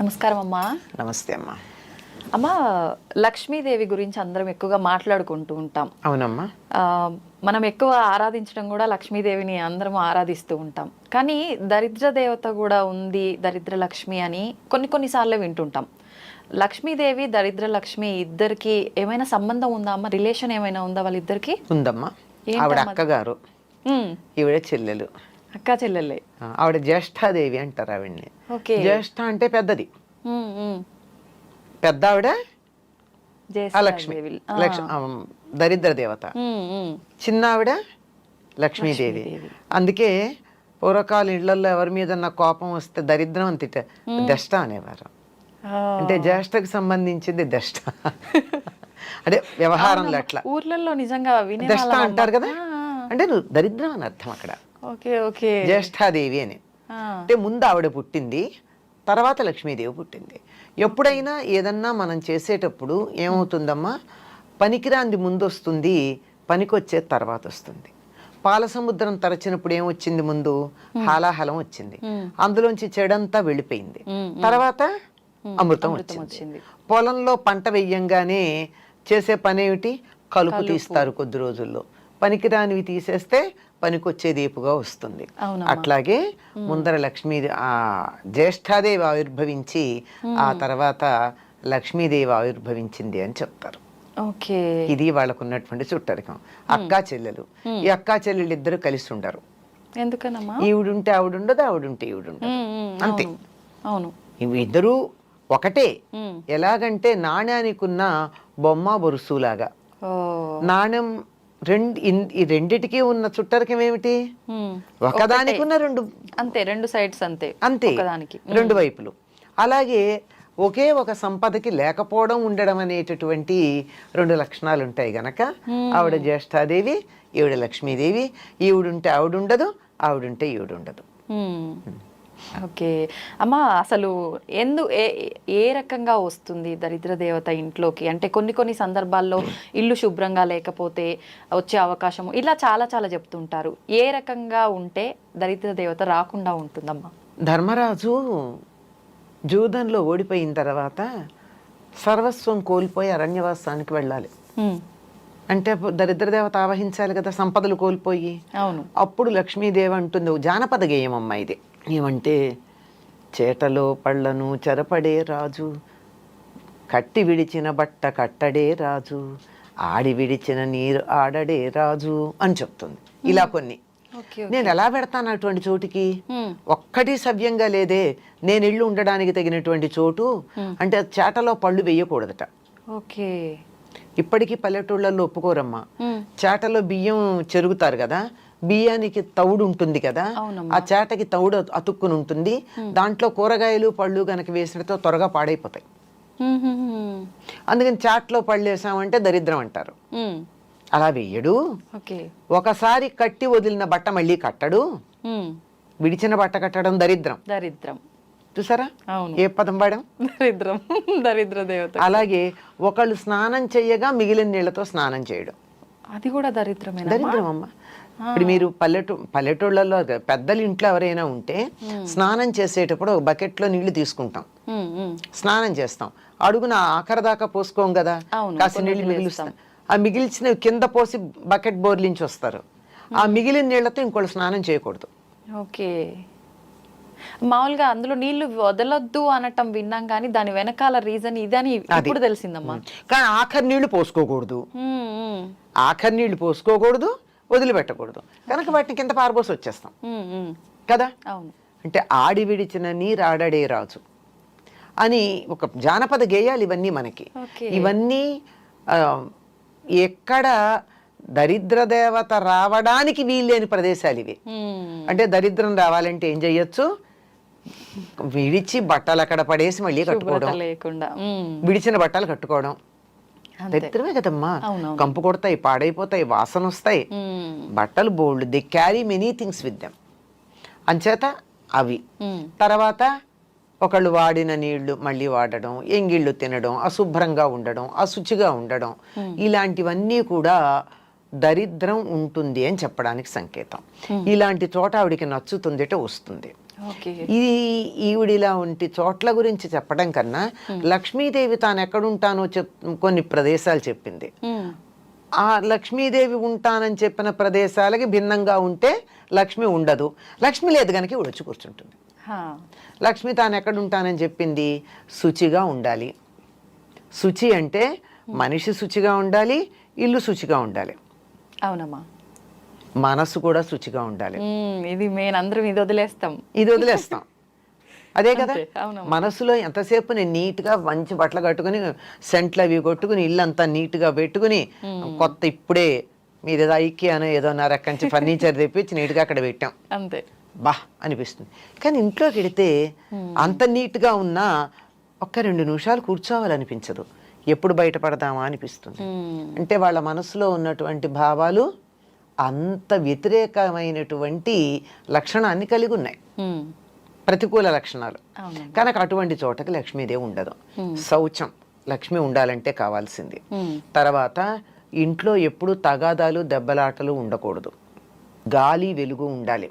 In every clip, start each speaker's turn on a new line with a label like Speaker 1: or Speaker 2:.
Speaker 1: నమస్కారం అమ్మా.
Speaker 2: నమస్తే అమ్మా.
Speaker 1: అమ్మా లక్ష్మీదేవి గురించి అందరం ఎక్కువగా మాట్లాడుకుంటూ ఉంటాం.
Speaker 2: అవునమ్మా.
Speaker 1: మనం ఎక్కువ ఆరాధించడం కూడా లక్ష్మీదేవిని అందరం ఆరాధిస్తూ ఉంటాం. కానీ దరిద్ర దేవత కూడా ఉంది దరిద్ర లక్ష్మి అని కొన్ని కొన్నిసార్లు వింటుంటాం. లక్ష్మీదేవి దరిద్ర లక్ష్మి ఇద్దరికి ఏమైనా సంబంధం ఉందా అమ్మ? రిలేషన్ ఏమైనా ఉందా వాళ్ళిద్దరికి?
Speaker 2: ఉందమ్మా. ఆవిడ? అక్కగారు. ఈవిడ చెల్లెలు.
Speaker 1: అక్కా చెల్లెళ్ళే
Speaker 2: ఆవిడ జ్యేష్ఠాదేవి అంటారు ఆవిడ్ని. జ్యేష్ఠ అంటే పెద్దది. పెద్ద ఆవిడ లక్ష్మి దరిద్ర దేవత. చిన్న ఆవిడ లక్ష్మీదేవి. అందుకే పూర్వకాల ఇళ్ళలో ఎవరి మీద కోపం వస్తే దరిద్రం అని తిట్ట దష్ట అనేవారు. అంటే జ్యేష్ఠకు సంబంధించింది దష్ట అంటే వ్యవహారంలో అట్లా
Speaker 1: ఊర్లలో నిజంగా
Speaker 2: దష్ట అంటారు. కదా? అంటే నువ్వు దరిద్రం అని అర్థం అక్కడ. జ్యేష్ఠాదేవి అని. అంటే ముందు ఆవిడ పుట్టింది తర్వాత లక్ష్మీదేవి పుట్టింది. ఎప్పుడైనా ఏదన్నా మనం చేసేటప్పుడు ఏమవుతుందమ్మా? పనికిరాంది ముందు వస్తుంది పనికొచ్చే తర్వాత వస్తుంది పాల సముద్రం తరచినప్పుడు ఏమొచ్చింది ముందు? హాలాహలం వచ్చింది. అందులోంచి చెడంతా వెళ్ళిపోయింది. తర్వాత అమృతం వచ్చింది. పొలంలో పంట వెయ్యంగానే చేసే పని ఏమిటి కలుపు. తీస్తారు కొద్ది రోజుల్లో. పనికిరానివి తీసేస్తే పనికొచ్చేది ఏపుగా వస్తుంది. అట్లాగే ముందర లక్ష్మీ ఆ జ్యేష్ఠాదేవి ఆవిర్భవించి ఆ తర్వాత లక్ష్మీదేవి ఆవిర్భవించింది అని చెప్తారు.
Speaker 1: ఓకే.
Speaker 2: ఇది వాళ్ళకు ఉన్నటువంటి చుట్టరికం అక్కా చెల్లెలు. ఈ అక్కా చెల్లెలు ఇద్దరు కలిసి ఉండరు.
Speaker 1: ఎందుకనమ్మా?
Speaker 2: ఈవిడుంటే ఆవిడుండదు ఆవిడుంటే ఈవిడుండదు. అంతే.
Speaker 1: అవును,
Speaker 2: ఇద్దరూ ఒకటే. ఎలాగంటే నాణ్యానికి ఉన్న బొమ్మ బొరుసులాగా. నాణ్యం రెండు ఈ రెండిటికి ఉన్న చుట్టరికం ఏమిటి. ఒకదానికి ఉన్న రెండు
Speaker 1: అంతే రెండు సైడ్స్ అంతే.
Speaker 2: అంతే. రెండు వైపులు. అలాగే ఒకే ఒక సంపదకి లేకపోవడం ఉండడం అనేటటువంటి రెండు లక్షణాలు ఉంటాయి గనక. ఆవిడ జ్యేష్ఠాదేవి ఈవిడ లక్ష్మీదేవి. ఈవిడుంటే ఆవిడుండదు ఆవిడుంటే ఈవిడుండదు.
Speaker 1: ఓకే. అమ్మా అసలు ఎందు ఏ ఏ రకంగా వస్తుంది దరిద్ర దేవత ఇంట్లోకి? అంటే కొన్ని కొన్ని సందర్భాల్లో ఇల్లు శుభ్రంగా లేకపోతే వచ్చే అవకాశం ఇలా చాలా చాలా చెప్తుంటారు. ఏ రకంగా ఉంటే దరిద్ర దేవత రాకుండా ఉంటుందమ్మా?
Speaker 2: ధర్మరాజు జూదంలో ఓడిపోయిన తర్వాత సర్వస్వం కోల్పోయి అరణ్యవాసానికి వెళ్ళాలి. అంటే దరిద్ర దేవత ఆవహించాలి కదా సంపదలు కోల్పోయి.
Speaker 1: అవును.
Speaker 2: అప్పుడు లక్ష్మీదేవి అంటుంది "ఓ జానపద గేయం అమ్మ ఇది. ఏమంటే చేటలో పళ్ళను చెరపడే రాజు కట్టి విడిచిన బట్ట కట్టడే రాజు ఆడి విడిచిన నీరు ఆడడే రాజు అని చెప్తుంది. ఇలా కొన్ని.
Speaker 1: ఓకే
Speaker 2: నేను ఎలా పెడతాను అటువంటి చోటికి. ఒక్కటి సవ్యంగా లేదే నేను ఇల్లు ఉండడానికి తగినటువంటి చోటు. అంటే చేటలో పళ్ళు వేయకూడదట.
Speaker 1: ఓకే.
Speaker 2: ఇప్పటికీ పల్లెటూళ్ళల్లో ఒప్పుకోరమ్మా. చేటలో బియ్యం చెరుగుతారు కదా బియ్యానికి తౌడు ఉంటుంది కదా. ఆ చేటకి తౌడు అతుక్కుని ఉంటుంది. దాంట్లో కూరగాయలు పళ్ళు గనక వేసినతో త్వరగా పాడైపోతాయి. అందుకని చాట్లో పళ్ళు వేసామంటే దరిద్రం అంటారు. అలా వేయడు. ఒకసారి కట్టి వదిలిన బట్ట మళ్ళీ కట్టడు. విడిచిన బట్ట కట్టడం దరిద్రం.
Speaker 1: దరిద్రం.
Speaker 2: చూసారా? ఏ పదం వాడాం?
Speaker 1: దరిద్రం. దరిద్ర దేవత.
Speaker 2: అలాగే ఒకళ్ళు స్నానం చేయగా మిగిలిన నీళ్ళతో స్నానం చేయడం.
Speaker 1: అది కూడా దరిద్రమేనా
Speaker 2: దరిద్రం అమ్మ ఇప్పుడు మీరు పల్లెటూ పల్లెటూళ్ళలో పెద్దల ఇంట్లో ఎవరైనా ఉంటే స్నానం చేసేటప్పుడు ఒక బకెట్లో నీళ్ళు తీసుకుంటాం. స్నానం చేస్తాం. అడుగున ఆఖరి దాకా పోసుకోం కదా. కాసి
Speaker 1: నీళ్ళు
Speaker 2: మిగులుస్తాం ఆ మిగిల్చినవి కింద పోసి బకెట్ బోర్లించి వస్తారు. ఆ మిగిలిన నీళ్ళతో ఇంకోళ్ళు స్నానం చేయకూడదు.
Speaker 1: ఓకే. మామూలుగా అందులో నీళ్ళు వదలొద్దు అనటం విన్నాం కానీ దాని వెనకాల రీజన్ ఇదని ఇప్పుడు తెలిసిందమ్మా.
Speaker 2: కానీ ఆఖరి నీళ్ళు పోసుకోకూడదు. ఆఖరి నీళ్ళు పోసుకోకూడదు. వదిలిపెట్టకూడదు. కనుక వాటిని కింద పారబోసి వచ్చేస్తాం. కదా? అంటే ఆడి విడిచిన నీరాడడే రాజు అని ఒక జానపద గేయాలు ఇవన్నీ మనకి. ఇవన్నీ ఎక్కడ దరిద్ర దేవత రావడానికి వీల్లేని ప్రదేశాలు ఇవి. అంటే దరిద్రం రావాలంటే ఏం చెయ్యొచ్చు? విడిచి బట్టలు అక్కడ పడేసి మళ్ళీ కట్టుకోవడం. విడిచిన బట్టలు కట్టుకోవడం. దరిద్రమే కదమ్మా. కంపు కొడతాయి పాడైపోతాయి వాసన వస్తాయి బట్టలు బోల్డ్ they carry many things with them. అంచేత అవి. తర్వాత ఒకళ్ళు వాడిన నీళ్ళు మళ్ళీ వాడడం ఎంగిళ్ళు తినడం అశుభ్రంగా ఉండడం అశుచిగా ఉండడం. ఇలాంటివన్నీ కూడా దరిద్రం ఉంటుంది అని చెప్పడానికి సంకేతం. ఇలాంటి చోట ఆవిడికి నచ్చుతుందిట వస్తుంది. ఇది ఈవిడిలా ఉంటి చోట్ల గురించి చెప్పడం కన్నా లక్ష్మీదేవి తాను ఎక్కడుంటానో చెప్ కొన్ని ప్రదేశాలు చెప్పింది. ఆ లక్ష్మీదేవి ఉంటానని చెప్పిన ప్రదేశాలకి భిన్నంగా ఉంటే లక్ష్మి ఉండదు. లక్ష్మి లేదు కనుక వచ్చి కూర్చుంటుంది. లక్ష్మి తాను ఎక్కడ ఉంటానని చెప్పింది శుచిగా ఉండాలి. శుచి అంటే మనిషి శుచిగా ఉండాలి ఇల్లు శుచిగా ఉండాలి.
Speaker 1: అవునమ్మా.
Speaker 2: మనసు కూడా శుచిగా ఉండాలి.
Speaker 1: ఇది మేము అందరం ఇది వదిలేస్తాం.
Speaker 2: ఇది వదిలేస్తాం. అదే కదా?
Speaker 1: అంతే.
Speaker 2: మనసులో ఎంతసేపు నేను నీట్గా మంచి బట్టలు కట్టుకుని సెంట్లు అవి కొట్టుకుని ఇల్లంతా నీట్గా పెట్టుకుని కొత్త ఇప్పుడే మీది ఏదో ఐక్యానో ఏదో నా రకంచి ఫర్నిచర్ తెప్పించి నీట్గా అక్కడ పెట్టాం.
Speaker 1: అంతే.
Speaker 2: బా అనిపిస్తుంది. కానీ ఇంట్లోకి వెళితే అంత నీట్గా ఉన్నా ఒక్క రెండు నిమిషాలు కూర్చోవాలనిపించదు. ఎప్పుడు బయటపడదామా అనిపిస్తుంది. అంటే వాళ్ళ మనసులో ఉన్నటువంటి భావాలు అంత వ్యతిరేకమైనటువంటి లక్షణాన్ని కలిగి ఉన్నాయి. ప్రతికూల లక్షణాలు. కనుక అటువంటి చోటకి లక్ష్మీదేవి ఉండదు. శౌచం. లక్ష్మి ఉండాలంటే కావాల్సింది. తర్వాత ఇంట్లో ఎప్పుడు తగాదాలు దెబ్బలాటలు ఉండకూడదు. గాలి వెలుగు ఉండాలి.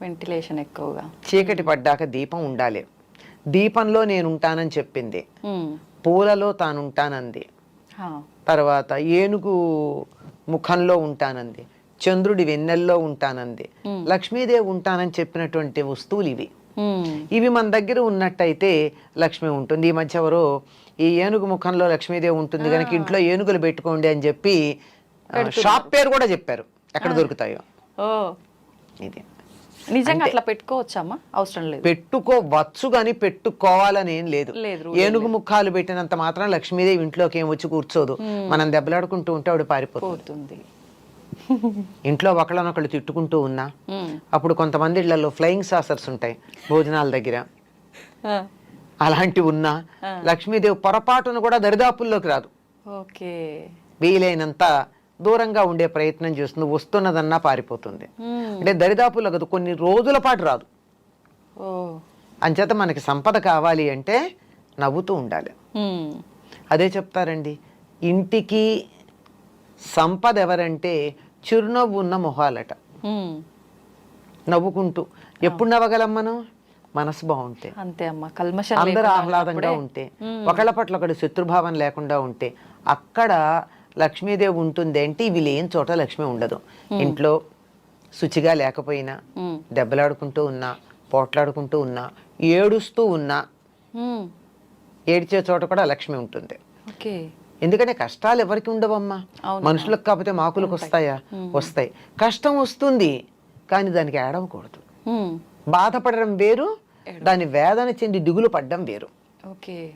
Speaker 1: వెంటిలేషన్ ఎక్కువగా.
Speaker 2: చీకటి పడ్డాక దీపం ఉండాలి. దీపంలో నేను ఉంటానని చెప్పింది. పూలలో తాను ఉంటానంది
Speaker 1: హా.
Speaker 2: తర్వాత ఏనుగు ముఖంలో ఉంటానంది. చంద్రుడి వెన్నెల్లో ఉంటానంది. లక్ష్మీదేవి ఉంటానని చెప్పినటువంటి వస్తువులు ఇవి. ఇవి మన దగ్గర ఉన్నట్టయితే లక్ష్మి ఉంటుంది. ఈ మధ్య ఎవరో ఈ ఏనుగు ముఖంలో లక్ష్మీదేవి ఉంటుంది కనుక ఇంట్లో ఏనుగులు పెట్టుకోండి అని చెప్పి షాప్ పేరు కూడా చెప్పారు. ఎక్కడ దొరుకుతాయో. ఇది.
Speaker 1: నిజంగా అట్లా పెట్టుకోవచ్చమ్మా? అవసరం లేదు.
Speaker 2: పెట్టుకోవచ్చు కానీ పెట్టుకోవాలని ఏం లేదు. ఏనుగు ముఖాలు పెట్టినంత మాత్రం లక్ష్మీదేవి ఇంట్లోకి ఏం వచ్చి కూర్చోదు. మనం దెబ్బలాడుకుంటూ ఉంటే ఆవిడ పారిపోతుంది.
Speaker 1: పోతుంది.
Speaker 2: ఇంట్లో ఒకళ్ళనొకళ్ళు తిట్టుకుంటూ ఉన్నా. అప్పుడు కొంతమంది ఇళ్ళలో ఫ్లయింగ్ సాసర్స్ ఉంటాయి భోజనాల దగ్గర.
Speaker 1: ఆ.
Speaker 2: అలాంటివి ఉన్నా లక్ష్మీదేవి పొరపాటును కూడా దరిదాపుల్లోకి రాదు.
Speaker 1: ఓకే.
Speaker 2: వీలైనంత దూరంగా ఉండే ప్రయత్నం చేస్తుంది వస్తున్నదన్నా పారిపోతుంది. అంటే దరిదాపుల్లో కదా కొన్ని రోజుల పాటు రాదు. అంచేత మనకి సంపద కావాలి అంటే నవ్వుతూ ఉండాలి. అదే చెప్తారండి ఇంటికి సంపద ఎవరంటే చిరునవ్వు ఉన్న మొహాలట. నవ్వుకుంటూ ఎప్పుడు నవ్వగలం మనం? మనసు బాగుంటే.
Speaker 1: అంతే అమ్మా కల్మషం
Speaker 2: అందరూ ఆహ్లాదంగా ఉంటే. ఒకళ్ళ పట్ల ఒకటి శత్రుభావం లేకుండా ఉంటే అక్కడ లక్ష్మీదేవి ఉంటుంది అంటే ఇవి లేని చోట లక్ష్మి ఉండదు. ఇంట్లో శుచిగా లేకపోయినా. దెబ్బలాడుకుంటూ ఉన్నా పోట్లాడుకుంటూ ఉన్నా ఏడుస్తూ ఉన్నా. ఏడ్చే చోట కూడా లక్ష్మి ఉంటుంది.
Speaker 1: ఓకే.
Speaker 2: ఎందుకంటే కష్టాలు ఎవరికి ఉండవమ్మా. మనుషులకు కాకపోతే మాకులకు వస్తాయా? వస్తాయి. కష్టం వస్తుంది కానీ దానికి ఏడవకూడదు. బాధపడడం వేరు దాని వేదన చెంది దిగులు పడ్డం వేరు.
Speaker 1: ఓకే.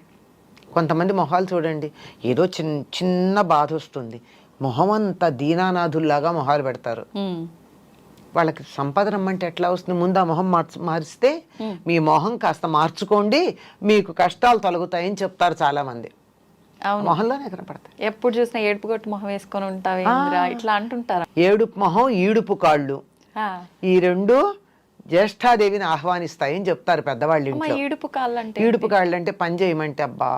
Speaker 2: కొంతమంది మొహాలు చూడండి ఏదో చిన్న చిన్న బాధ వస్తుంది. మొహం అంతా దీనానాథుల్లాగా మొహాలు పెడతారు. వాళ్ళకి సంపద రమ్మంటే ఎట్లా వస్తుంది? ముందు ఆ మొహం మార్చు మారిస్తే మీ మొహం కాస్త మార్చుకోండి మీకు కష్టాలు తొలగుతాయని చెప్తారు చాలా మంది మొహంలోనే కనపడతాయి.
Speaker 1: ఎప్పుడు చూసినా ఏడుపు కొట్టు మొహం వేసుకొని ఉంటావేంద్రా? ఇట్లా అంటుంటారా?
Speaker 2: ఏడుపు మొహం ఈడుపు కాళ్ళు. ఈ రెండు జ్యేష్ఠాదేవిని ఆహ్వానిస్తాయని చెప్తారు పెద్దవాళ్ళు ఇంట్లో.
Speaker 1: ఈడుపు కాళ్ళంటే
Speaker 2: ఈడుపు కాళ్ళు అంటే పని చేయమంటే అబ్బా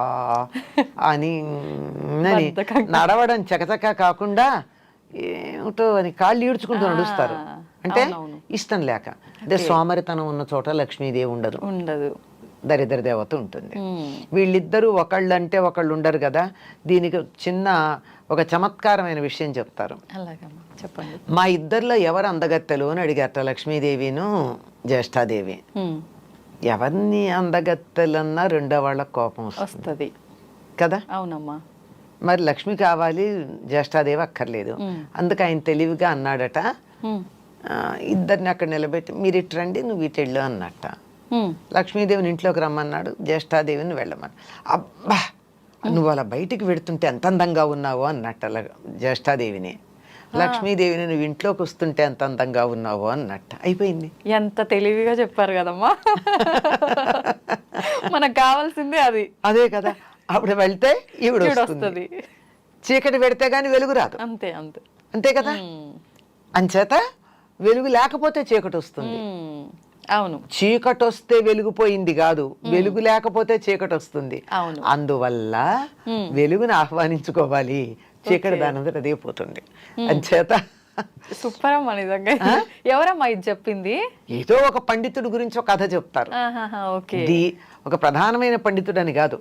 Speaker 2: అని. నడవడం చకచక కాకుండా ఏమిటో అని కాళ్ళు ఈడ్చుకుంటూ నడుస్తారు. అంటే. ఇష్టం లేక. అదే సోమరితనం ఉన్న చోట లక్ష్మీదేవి ఉండదు.
Speaker 1: ఉండదు.
Speaker 2: దరిద్ర దేవత ఉంటుంది. వీళ్ళిద్దరూ ఒకళ్ళు అంటే ఒకళ్ళు ఉండరు కదా. దీనికి చిన్న ఒక చమత్కారమైన విషయం చెప్తారు.
Speaker 1: చెప్పండి.
Speaker 2: మా ఇద్దరిలో ఎవరు అందగత్తెలు అని అడిగారట లక్ష్మీదేవిను జ్యేష్ఠాదేవి. ఎవరిని అందగత్తెలన్నా రెండో వాళ్ళకి కోపం వస్తుంది. కదా?
Speaker 1: అవునమ్మా.
Speaker 2: మరి లక్ష్మి కావాలి జ్యేష్ఠాదేవి అక్కర్లేదు. అందుకు ఆయన తెలివిగా అన్నాడట. ఇద్దరిని అక్కడ నిలబెట్టి మీరు ఇటు రండి నువ్వు ఇటు వెళ్ళు అన్నట్ట. లక్ష్మీదేవిని ఇంట్లోకి రమ్మన్నాడు జ్యేష్ఠాదేవిని వెళ్ళమని అబ్బా! నువ్వు అలా బయటికి వెడుతుంటే ఎంత అందంగా ఉన్నావో అన్నట్ట ల- జ్యేష్ఠాదేవిని లక్ష్మీదేవిని నువ్వు ఇంట్లోకి వస్తుంటే ఎంత అందంగా ఉన్నావో అన్నట్ట. అయిపోయింది.
Speaker 1: ఎంత తెలివిగా చెప్పారు కదమ్మా. మనకు కావాల్సిందే అది.
Speaker 2: అదే కదా అప్పుడు వెళ్తే ఈవిడ వస్తుంది. చీకటి పెడితే గానీ వెలుగు రాదు.
Speaker 1: అంతే అంతే.
Speaker 2: అంతే కదా. అంచేత వెలుగు లేకపోతే చీకటి వస్తుంది.
Speaker 1: అవును.
Speaker 2: చీకటి వస్తే వెలుగుపోయింది కాదు. వెలుగు లేకపోతే చీకటి వస్తుంది
Speaker 1: అవును.
Speaker 2: అందువల్ల వెలుగుని ఆహ్వానించుకోవాలి. చీకటి దానంతట అదే పోతుంది అంచేత
Speaker 1: సూపర్ అమ్మా నిజంగా ఎవరమ్మా ఇది చెప్పింది?
Speaker 2: ఏదో ఒక పండితుడి గురించి ఒక కథ చెప్తారు. ఇది ఒక ప్రధానమైన పండితుడు అని కాదు.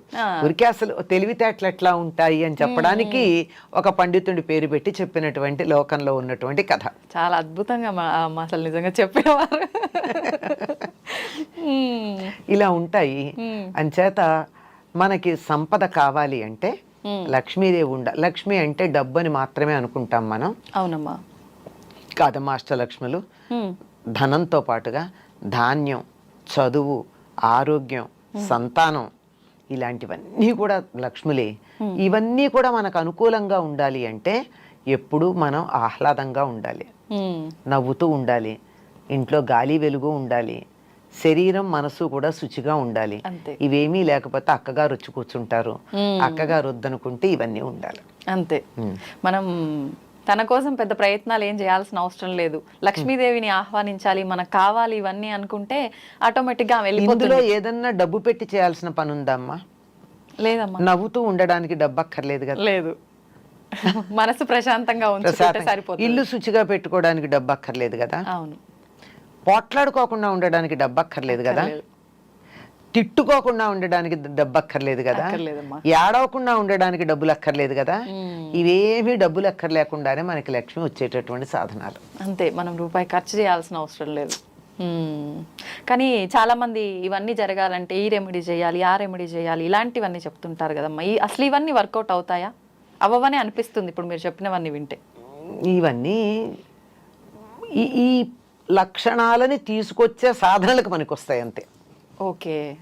Speaker 2: ఊరికే అసలు తెలివితేటలు ఎట్లా ఉంటాయి అని చెప్పడానికి ఒక పండితుడి పేరు పెట్టి చెప్పినటువంటి లోకంలో ఉన్నటువంటి కథ.
Speaker 1: చాలా అద్భుతంగా అసలు నిజంగా చెప్పేవారు.
Speaker 2: ఇలా ఉంటాయి. అంచేత మనకి సంపద కావాలి అంటే. లక్ష్మీదేవి ఉండ లక్ష్మి అంటే డబ్బు అని మాత్రమే అనుకుంటాం మనం
Speaker 1: అవునమ్మా
Speaker 2: కాదమ్మా అష్టలక్ష్ములు. ధనంతో పాటుగా ధాన్యం చదువు ఆరోగ్యం సంతానం ఇలాంటివన్నీ కూడా లక్ష్ములే ఇవన్నీ కూడా మనకు అనుకూలంగా ఉండాలి అంటే ఎప్పుడూ మనం ఆహ్లాదంగా ఉండాలి. నవ్వుతూ ఉండాలి ఇంట్లో గాలి వెలుగు ఉండాలి. శరీరం మనసు కూడా శుచిగా ఉండాలి.
Speaker 1: అంతే.
Speaker 2: ఇవేమీ లేకపోతే అక్కగారు వచ్చి కూర్చుంటారు. అక్కగారు వద్దనుకుంటే ఇవన్నీ ఉండాలి.
Speaker 1: అంతే. మనం తన కోసం పెద్ద ప్రయత్నాలు ఏం చేయాల్సిన అవసరం లేదు. లక్ష్మీదేవిని ఆహ్వానించాలి మనకు కావాలి ఇవన్నీ అనుకుంటే ఆటోమేటిక్గా ఆమె
Speaker 2: ఇందులో ఏదన్నా డబ్బు పెట్టి చేయాల్సిన పని ఉందమ్మా
Speaker 1: లేదమ్మా.
Speaker 2: నవ్వుతూ ఉండడానికి డబ్బు అక్కర్లేదు కదా.
Speaker 1: లేదు. మనసు ప్రశాంతంగా ఉంచుకుంటే
Speaker 2: ప్రశాంతంగా.
Speaker 1: సరిపోతుంది.
Speaker 2: ఇల్లు శుచిగా పెట్టుకోవడానికి డబ్బు అక్కర్లేదు కదా.
Speaker 1: అవును.
Speaker 2: పోట్లాడుకోకుండా ఉండడానికి డబ్బు అక్కర్లేదు. కదా. తిట్టుకోకుండా ఉండడానికి డబ్బు అక్కర్లేదు కదా? ఏడవకుండా ఉండడానికి డబ్బులు అక్కర్లేదు కదా. ఇవేమీ డబ్బులు అక్కర్లేకుండానే మనకి లక్ష్మి వచ్చేటటువంటి సాధనాలు.
Speaker 1: అంతే మనం రూపాయి ఖర్చు చేయాల్సిన అవసరం లేదు. కానీ చాలా మంది ఇవన్నీ జరగాలంటే ఈ రెమెడీ చేయాలి ఆ రెమెడీ చేయాలి ఇలాంటివన్నీ చెప్తుంటారు కదమ్మా. ఈ అసలు ఇవన్నీ వర్కౌట్ అవుతాయా? అవ్వవనే అనిపిస్తుంది ఇప్పుడు మీరు చెప్పినవన్నీ వింటే.
Speaker 2: ఇవన్నీ ఈ ఈ లక్షణాలని తీసుకొచ్చే సాధనలకు పనికొస్తాయి అంతే.
Speaker 1: ఓకే.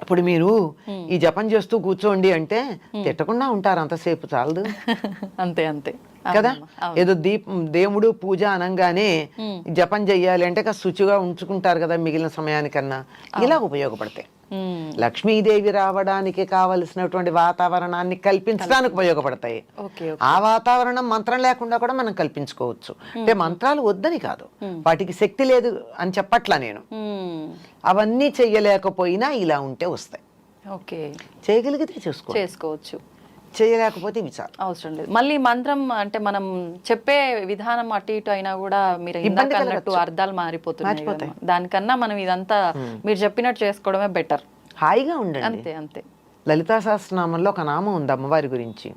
Speaker 2: ఇప్పుడు మీరు ఈ జపం చేస్తూ కూర్చోండి అంటే తిట్టకుండా ఉంటారు అంతసేపు చాలదు.
Speaker 1: అంతే అంతే.
Speaker 2: కదా. ఏదో దీపం దేవుడు పూజ అనగానే. జపం చెయ్యాలి అంటే శుచిగా ఉంచుకుంటారు కదా మిగిలిన సమయానికన్నా. ఇలా ఉపయోగపడతాయి. లక్ష్మీదేవి రావడానికి కావలసినటువంటి వాతావరణాన్ని కల్పించడానికి ఉపయోగపడతాయి. ఆ వాతావరణం మంత్రం లేకుండా కూడా మనం కల్పించుకోవచ్చు. అంటే మంత్రాలు వద్దని కాదు. వాటికి శక్తి లేదు అని చెప్పట్లా నేను. అవన్నీ చెయ్యలేకపోయినా ఇలా ఉంటే వస్తాయి.
Speaker 1: ఓకే.
Speaker 2: చేయగలిగితే చేసుకో
Speaker 1: చేసుకోవచ్చు.
Speaker 2: చేయలేకపోతే ఇవి చాలు
Speaker 1: అవసరం లేదు. మళ్ళీ మంత్రం అంటే మనం చెప్పే విధానం అటు ఇటు అయినా కూడా మీరు
Speaker 2: ఇబ్బంది
Speaker 1: అన్నట్టు. అర్థాలు మారిపోతున్నాయి. దానికన్నా మనం ఇదంతా మీరు చెప్పినట్టు చేసుకోవడమే బెటర్
Speaker 2: హాయిగా ఉండండి.
Speaker 1: అంతే అంతే.
Speaker 2: లలితా సహస్రనామంలో ఒక నామం ఉంది అమ్మవారి గురించి.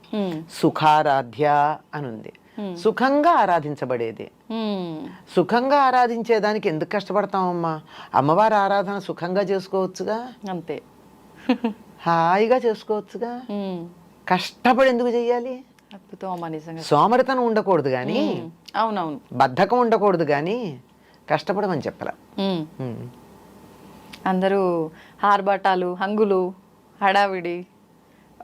Speaker 2: సుఖారాధ్య అని ఉంది. సుఖంగా ఆరాధించబడేది. సుఖంగా ఆరాధించేదానికి ఎందుకు కష్టపడతామమ్మా అమ్మవారి ఆరాధన సుఖంగా చేసుకోవచ్చుగా?
Speaker 1: అంతే.
Speaker 2: హాయిగా చేసుకోవచ్చుగా. కష్టపడి ఎందుకు
Speaker 1: నిజంగా.
Speaker 2: సోమరితనం ఉండకూడదు కానీ.
Speaker 1: అవునవును.
Speaker 2: బద్ధకం ఉండకూడదు కానీ కష్టపడమని చెప్పలా.
Speaker 1: అందరూ ఆర్భాటాలు హంగులు హడావిడి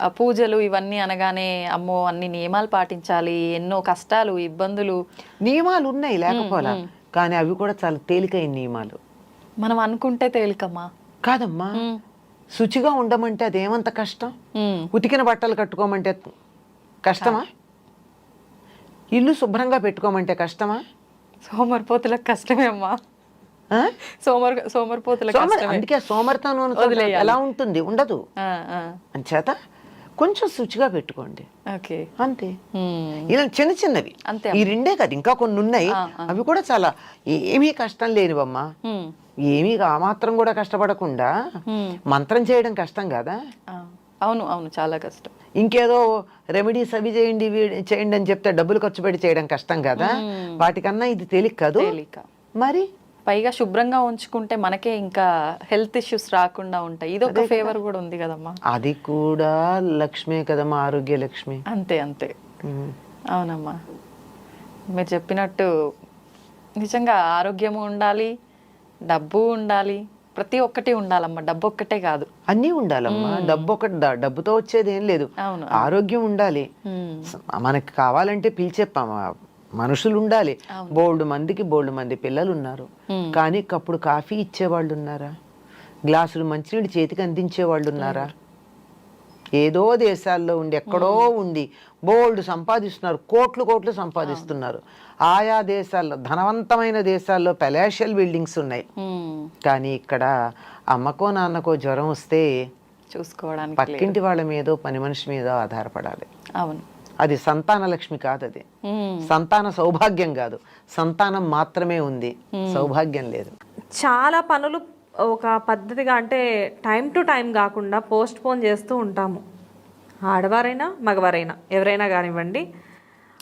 Speaker 1: పూజలు ఇవన్నీ అనగానే అమ్మో అన్ని నియమాలు పాటించాలి ఎన్నో కష్టాలు ఇబ్బందులు.
Speaker 2: నియమాలు ఉన్నాయి లేకపోలా? కానీ అవి కూడా చాలా తేలికైన నియమాలు.
Speaker 1: మనం అనుకుంటే తేలికమ్మా.
Speaker 2: కాదమ్మా.
Speaker 1: మ్మ్.
Speaker 2: శుచిగా ఉండమంటే అదేమంత కష్టం. ఉతికిన బట్టలు కట్టుకోమంటే కష్టమా? ఇల్లు శుభ్రంగా పెట్టుకోమంటే కష్టమా?
Speaker 1: సోమరిపోతులకు కష్టమే అమ్మా? సోమర్ సోమరిపోతులకు
Speaker 2: సోమరి
Speaker 1: కష్టమే.
Speaker 2: అందుకే సోమరితనం. ఎలా ఉంటుంది? ఉండదు. అంచేత కొంచెం శుచిగా పెట్టుకోండి. అంతే. ఇలా చిన్న చిన్నవి.
Speaker 1: అంతే
Speaker 2: ఈ రెండే కాదు ఇంకా కొన్ని ఉన్నాయి. అవి కూడా చాలా ఏమీ కష్టం లేనివమ్మా.
Speaker 1: మ్మ్.
Speaker 2: ఏమీ ఆ మాత్రం కూడా కష్టపడకుండా. మంత్రం చేయడం కష్టం కదా?
Speaker 1: అవును అవును చాలా కష్టం.
Speaker 2: ఇంకేదో రెమెడీస్ అవి చేయండి చేయండి అని చెప్తే డబ్బులు ఖర్చు పెట్టి చేయడం కష్టం కదా. వాటికన్నా ఇది తేలిక కాదు? మరి?
Speaker 1: పైగా శుభ్రంగా ఉంచుకుంటే మనకే ఇంకా హెల్త్ ఇష్యూస్ రాకుండా ఉంటాయి. ఇది ఒక ఫేవర్ కూడా ఉంది కదమ్మా.
Speaker 2: అది కూడా లక్ష్మే కదమ్మా ఆరోగ్య లక్ష్మి
Speaker 1: అంతే అంతే.
Speaker 2: మ్మ్.
Speaker 1: అవునమ్మా. మీరు చెప్పినట్టు నిజంగా ఆరోగ్యము ఉండాలి డబ్బు ఉండాలి. ప్రతి ఒక్కటి ఉండాలమ్మా. డబ్బు ఒక్కటే కాదు.
Speaker 2: అన్నీ ఉండాలమ్మా. డబ్బు ఒకటి డబ్బుతో వచ్చేది ఏం లేదు. ఆరోగ్యం ఉండాలి. మనకి కావాలంటే పిలిచే మనుషులు ఉండాలి. బోల్డ్ మందికి బోల్డ్ మంది పిల్లలు ఉన్నారు. కానీ కప్పుడు కాఫీ ఇచ్చేవాళ్ళు ఉన్నారా? గ్లాసులు మంచినీళ్ళు చేతికి అందించే వాళ్ళు ఉన్నారా? ఏదో దేశాల్లో ఉండి ఎక్కడో ఉండి బోల్డ్ సంపాదిస్తున్నారు. కోట్లు కోట్లు సంపాదిస్తున్నారు. ఆయా దేశాల్లో ధనవంతమైన దేశాల్లో పెలాషియల్ బిల్డింగ్స్ ఉన్నాయి. కానీ ఇక్కడ అమ్మకో నాన్నకో జ్వరం వస్తే
Speaker 1: చూసుకోవడానికి.
Speaker 2: పక్కింటి వాళ్ళ మీదో పని మనిషి మీదో ఆధారపడాలి.
Speaker 1: అవును.
Speaker 2: అది సంతాన లక్ష్మి కాదు అది. సంతాన సౌభాగ్యం కాదు. సంతానం మాత్రమే ఉంది. సౌభాగ్యం లేదు.
Speaker 3: చాలా పనులు ఒక పద్ధతిగా అంటే టైం టు టైం కాకుండా పోస్ట్ పోన్ చేస్తూ ఉంటాము. ఆడవారైనా మగవారైనా ఎవరైనా కానివ్వండి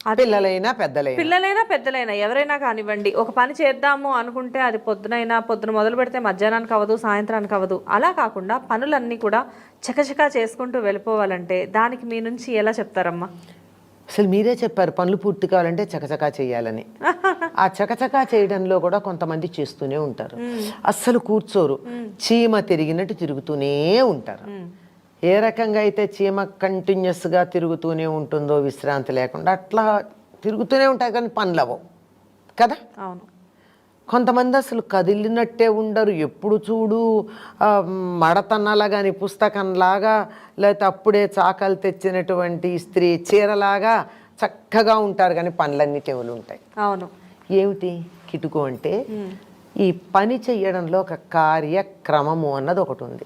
Speaker 2: పిల్లలైనా పెద్దలైనా.
Speaker 3: పిల్లలైనా పెద్దలైనా ఎవరైనా కానివ్వండి ఒక పని చేద్దాము అనుకుంటే అది పొద్దునైనా పొద్దున మొదలు పెడితే మధ్యాహ్నానికి అవ్వదు సాయంత్రానికి అవ్వదు. అలా కాకుండా పనులన్నీ కూడా చకచకా చేసుకుంటూ వెళ్ళిపోవాలంటే దానికి మీ నుంచి ఎలా చెప్తారమ్మా?
Speaker 2: అసలు మీరే చెప్పారు పనులు పూర్తి కావాలంటే చకచకా చేయాలని. ఆ చకచకా చేయడంలో కూడా కొంతమంది చేస్తూనే ఉంటారు. అస్సలు కూర్చోరు. చీమ తిరిగినట్టు తిరుగుతూనే ఉంటారు. ఏ రకంగా అయితే చీమ కంటిన్యూస్గా తిరుగుతూనే ఉంటుందో విశ్రాంతి లేకుండా అట్లా తిరుగుతూనే ఉంటాయి కానీ పనులు అవ్వవు. కదా?
Speaker 3: అవును.
Speaker 2: కొంతమంది అసలు కదిలినట్టే ఉండరు. ఎప్పుడు చూడు మడతన్నలా కానీ పుస్తకంలాగా లేకపోతే అప్పుడే చాకలు తెచ్చినటువంటి స్త్రీ చీరలాగా చక్కగా ఉంటారు కానీ పనులన్నీ చెవులు ఉంటాయి.
Speaker 3: అవును.
Speaker 2: ఏమిటి? కిటుకు అంటే ఈ పని చెయ్యడంలో ఒక కార్యక్రమము అన్నది ఒకటి ఉంది.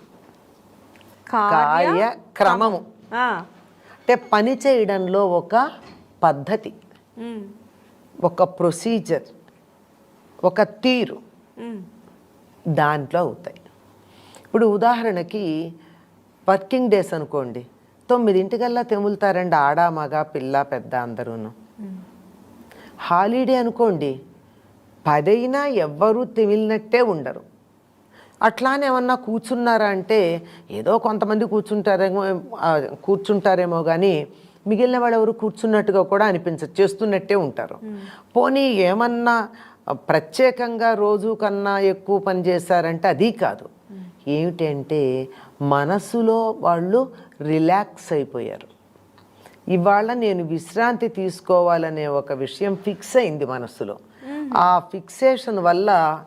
Speaker 2: కార్యక్రమము. అంటే పని చేయడంలో ఒక పద్ధతి. ఒక ప్రొసీజర్ ఒక తీరు. దాంట్లో అవుతాయి. ఇప్పుడు ఉదాహరణకి వర్కింగ్ డేస్ అనుకోండి. తొమ్మిదింటికల్లా తెములుతారండి ఆడ మగ పిల్ల పెద్ద అందరూను. హాలిడే అనుకోండి. పదైనా ఎవ్వరూ తెమిలినట్టే ఉండరు. అట్లానే ఏమన్నా కూర్చున్నారా అంటే ఏదో కొంతమంది కూర్చుంటారేమో కూర్చుంటారేమో కానీ మిగిలిన వాళ్ళు ఎవరు కూర్చున్నట్టుగా కూడా అనిపించదు. చేస్తున్నట్టే ఉంటారు. పోనీ ఏమన్నా ప్రత్యేకంగా రోజు కన్నా ఎక్కువ పని చేశారంటే అది కాదు. ఏమిటంటే మనసులో వాళ్ళు రిలాక్స్ అయిపోయారు. ఇవాళ నేను విశ్రాంతి తీసుకోవాలనే ఒక విషయం ఫిక్స్ అయింది మనసులో. ఆ ఫిక్సేషన్ వల్ల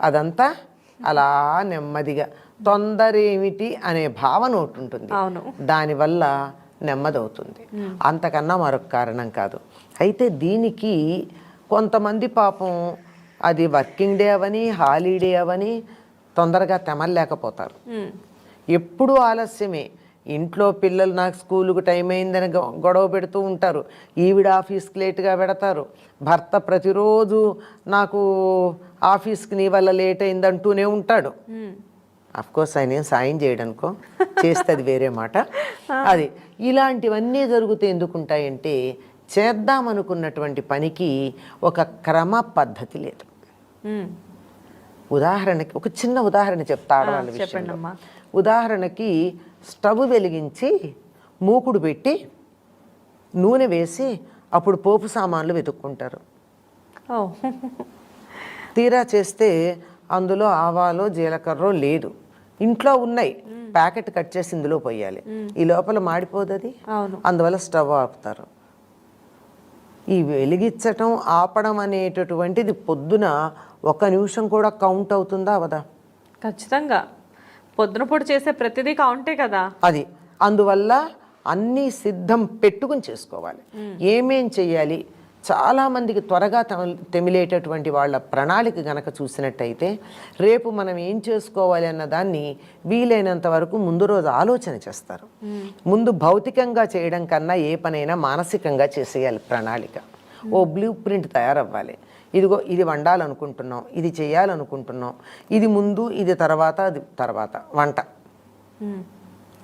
Speaker 2: అదంతా అలా నెమ్మదిగా తొందర ఏమిటి అనే భావన ఒకటి ఉంటుంది. దానివల్ల నెమ్మదవుతుంది. అంతకన్నా మరొక కారణం కాదు. అయితే దీనికి కొంతమంది పాపం అది వర్కింగ్ డే అవని హాలిడే అవని తొందరగా తెమలేకపోతారు. ఎప్పుడు ఆలస్యమే. ఇంట్లో పిల్లలు నాకు స్కూలుకు టైం అయిందని గొ- గొడవ పెడుతూ ఉంటారు. ఈవిడ ఆఫీస్కి లేట్గా పెడతారు. భర్త ప్రతిరోజు నాకు ఆఫీస్కి నీ వల్ల లేట్ అయింది అంటూనే ఉంటాడు కోర్స్ ఆయన ఏం సాయం చేయడానికో చేస్తే అది వేరే మాట. అది ఇలాంటివన్నీ జరుగుతూ ఎందుకుంటాయంటే చేద్దామనుకున్నటువంటి పనికి ఒక క్రమ పద్ధతి లేదు. ఉదాహరణకి ఒక చిన్న ఉదాహరణ చెప్తా ఆడవాళ్ళ విషయంలో.
Speaker 3: చెప్పండమ్మా.
Speaker 2: ఉదాహరణకి స్టవ్ వెలిగించి మూకుడు పెట్టి నూనె వేసి అప్పుడు పోపు సామాన్లు వెతుక్కుంటారు. తీరా చేస్తే అందులో ఆవాలో జీలకర్ర లేదు. ఇంట్లో ఉన్నాయి. ప్యాకెట్ కట్ చేసి ఇందులో పోయాలి. ఈ లోపల మాడిపోదు అది అందువల్ల స్టవ్ ఆపుతారు. ఈ వెలిగించటం ఆపడం అనేటటువంటిది పొద్దున ఒక నిమిషం కూడా కౌంట్ అవుతుందా అవదా?
Speaker 3: ఖచ్చితంగా. పొద్దున పూట చేసే ప్రతిదీ కౌంటే కదా.
Speaker 2: అది. అందువల్ల అన్నీ సిద్ధం పెట్టుకుని చేసుకోవాలి. ఏమేం చెయ్యాలి చాలామందికి త్వరగా తెమ- తెమిలేటటువంటి వాళ్ళ ప్రణాళిక గనక చూసినట్టయితే రేపు మనం ఏం చేసుకోవాలి అన్న దాన్ని వీలైనంత వరకు ముందు రోజు ఆలోచన చేస్తారు. ముందు భౌతికంగా చేయడం కన్నా ఏ పనైనా మానసికంగా చేసేయాలి ప్రణాళిక. ఓ బ్లూ ప్రింట్ తయారవ్వాలి. ఇదిగో ఇది వండాలనుకుంటున్నాం ఇది చేయాలనుకుంటున్నాం ఇది ముందు ఇది తర్వాత అది తర్వాత వంట.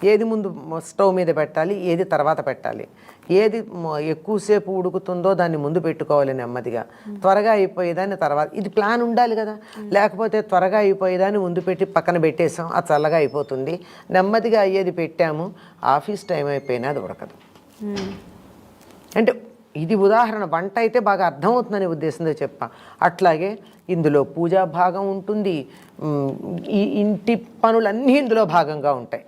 Speaker 2: ఏది ముందు స్టవ్ మీద పెట్టాలి ఏది తర్వాత పెట్టాలి. ఏది ఎక్కువసేపు ఉడుకుతుందో దాన్ని ముందు పెట్టుకోవాలి నెమ్మదిగా. త్వరగా అయిపోయేదాన్ని తర్వాత ఇది ప్లాన్ ఉండాలి కదా. లేకపోతే త్వరగా అయిపోయేదాన్ని ముందు పెట్టి పక్కన పెట్టేసాం అది చల్లగా అయిపోతుంది. నెమ్మదిగా అయ్యేది పెట్టాము ఆఫీస్ టైం అయిపోయినా అది ఉడకదు. అంటే ఇది ఉదాహరణ. వంట అయితే బాగా అర్థమవుతుందనే ఉద్దేశంతో చెప్పా. అట్లాగే ఇందులో పూజా భాగం ఉంటుంది. ఈ ఇంటి పనులన్నీ ఇందులో భాగంగా ఉంటాయి.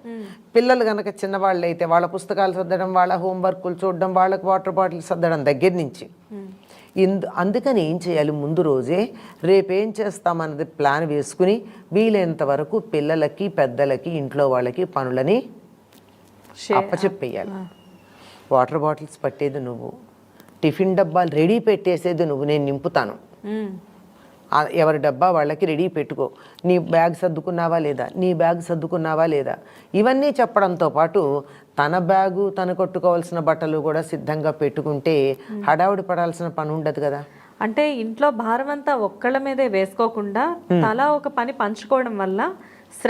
Speaker 2: పిల్లలు కనుక చిన్నవాళ్ళు అయితే వాళ్ళ పుస్తకాలు సర్దడం వాళ్ళ హోంవర్కులు చూడడం వాళ్ళకి వాటర్ బాటిల్ సర్దడం దగ్గర నుంచి. ఇందు అందుకని ఏం చేయాలి? ముందు రోజే రేపేం చేస్తామన్నది ప్లాన్ వేసుకుని వీలైనంత వరకు పిల్లలకి పెద్దలకి ఇంట్లో వాళ్ళకి పనులని అప్పచెప్పేయాలి. వాటర్ బాటిల్స్ పట్టేది నువ్వు. టిఫిన్ డబ్బాలు రెడీ పెట్టేసేది నువ్వు నేను నింపుతాను. ఎవరి డబ్బా వాళ్ళకి రెడీ పెట్టుకో. నీ బ్యాగ్ సర్దుకున్నావా లేదా? నీ బ్యాగ్ సర్దుకున్నావా లేదా? ఇవన్నీ చెప్పడంతో పాటు తన బ్యాగు తను కొట్టుకోవాల్సిన బట్టలు కూడా సిద్ధంగా పెట్టుకుంటే హడావుడి పడాల్సిన పని ఉండదు కదా.
Speaker 3: అంటే ఇంట్లో భారం అంతా ఒక్కళ్ళ మీదే వేసుకోకుండా తలా ఒక పని పంచుకోవడం వల్ల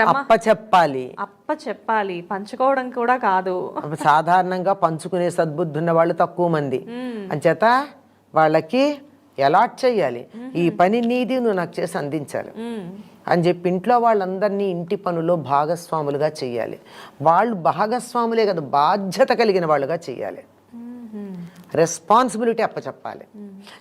Speaker 2: అప్ప చెప్పాలి.
Speaker 3: అప్ప చెప్పాలి. పంచుకోవడం కూడా కాదు.
Speaker 2: సాధారణంగా పంచుకునే సద్బుద్ధి ఉన్న వాళ్ళు తక్కువ మంది. అంచేత వాళ్ళకి అలాట్ చేయాలి. ఈ పని నీది నువ్వు నాకు చేసి అందించాలి. అని చెప్పి ఇంట్లో వాళ్ళందరినీ ఇంటి పనులో భాగస్వాములుగా చేయాలి. వాళ్ళు భాగస్వాములే కదా బాధ్యత కలిగిన వాళ్ళుగా చేయాలి. రెస్పాన్సిబిలిటీ అప్పచెప్పాలి.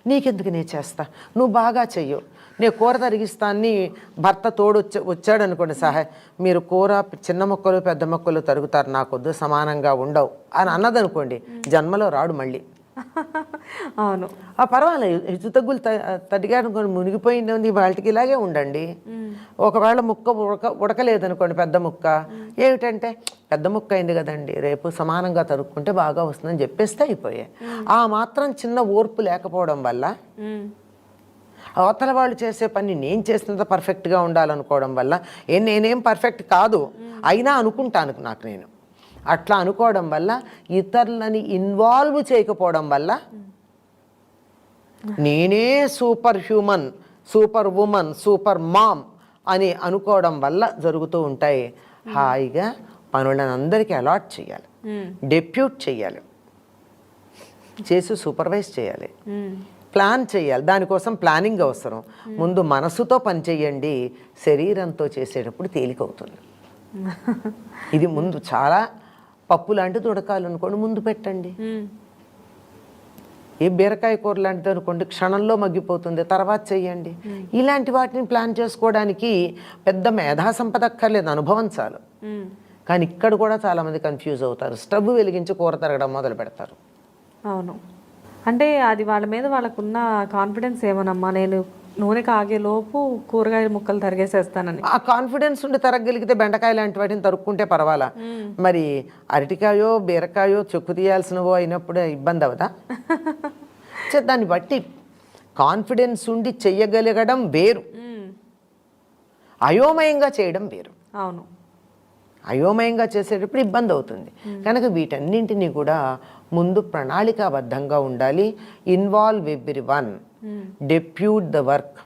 Speaker 2: నీకెందుకు నేను చేస్తా? నువ్వు బాగా చెయ్యు. నేను కూర తరిగిస్తాన్ని భర్త తోడు వచ్చి వచ్చాడు అనుకోండి సహాయ మీరు కూర చిన్న మొక్కలు పెద్ద మొక్కలు తరుగుతారు నాకొద్దు సమానంగా ఉండవు అని అన్నదనుకోండి జన్మలో రాడు మళ్ళీ.
Speaker 3: అవును.
Speaker 2: ఆ పర్వాలేదు. హెచ్చు తగ్గులు తడిగాడు మునిగిపోయింది వాళ్ళకి ఇలాగే ఉండండి. ఒకవేళ ముక్క ఉడక ఉడకలేదనుకోండి పెద్ద ముక్క. ఏమిటంటే పెద్ద ముక్క అయింది కదండి. రేపు సమానంగా తరుక్కుంటే బాగా వస్తుందని చెప్పేస్తే అయిపోయాయి ఆ మాత్రం చిన్న ఓర్పు లేకపోవడం వల్ల. అవతల వాళ్ళు చేసే పని నేను చేసినంత పర్ఫెక్ట్గా ఉండాలనుకోవడం వల్ల ఏ నేనేం పర్ఫెక్ట్ కాదు. అయినా అనుకుంటాను నాకు నేను. అట్లా అనుకోవడం వల్ల ఇతరులని ఇన్వాల్వ్ చేయకపోవడం వల్ల నేనే super human superwoman super mom అని అనుకోవడం వల్ల జరుగుతూ ఉంటాయి. హాయిగా పనులను అందరికీ అలాట్ చేయాలి. డెప్యూట్ చేయాలి. చేసి సూపర్వైజ్ చేయాలి. ప్లాన్ చేయాలి. దానికోసం ప్లానింగ్ అవసరం. ముందు మనసుతో పని చేయండి. శరీరంతో చేసేటప్పుడు తేలికవుతుంది ఇది ముందు చాలా పప్పు లాంటిది ఉడకాలనుకోండి ముందు పెట్టండి. ఏ బీరకాయ కూర లాంటిది అనుకోండి క్షణంలో మగ్గిపోతుంది తర్వాత చెయ్యండి. ఇలాంటి వాటిని ప్లాన్ చేసుకోవడానికి పెద్ద మేధా సంపద అక్కర్లేదు అనుభవం చాలు. కానీ ఇక్కడ కూడా చాలామంది కన్ఫ్యూజ్ అవుతారు. స్టవ్ వెలిగించి కూర తరగడం మొదలు పెడతారు.
Speaker 3: అవును. అంటే అది వాళ్ళ మీద వాళ్ళకున్న కాన్ఫిడెన్స్ ఏమోనమ్మా? నేను నూనె కాగే లోపు కూరగాయల ముక్కలు తరిగేసేస్తానని.
Speaker 2: ఆ కాన్ఫిడెన్స్ ఉండి తరగలిగితే బెండకాయ లాంటి వాటిని తరుక్కుంటే పర్వాలా? మరి అరటికాయో బీరకాయో చెక్కు తీయాల్సినవో అయినప్పుడు ఇబ్బంది అవదా? దాన్ని బట్టి కాన్ఫిడెన్స్ ఉండి చెయ్యగలగడం వేరు. అయోమయంగా చేయడం వేరు.
Speaker 3: అవును.
Speaker 2: అయోమయంగా చేసేటప్పుడు ఇబ్బంది అవుతుంది. కనుక వీటన్నింటినీ కూడా ముందు ప్రణాళికాబద్ధంగా ఉండాలి. Involve everyone depute the work.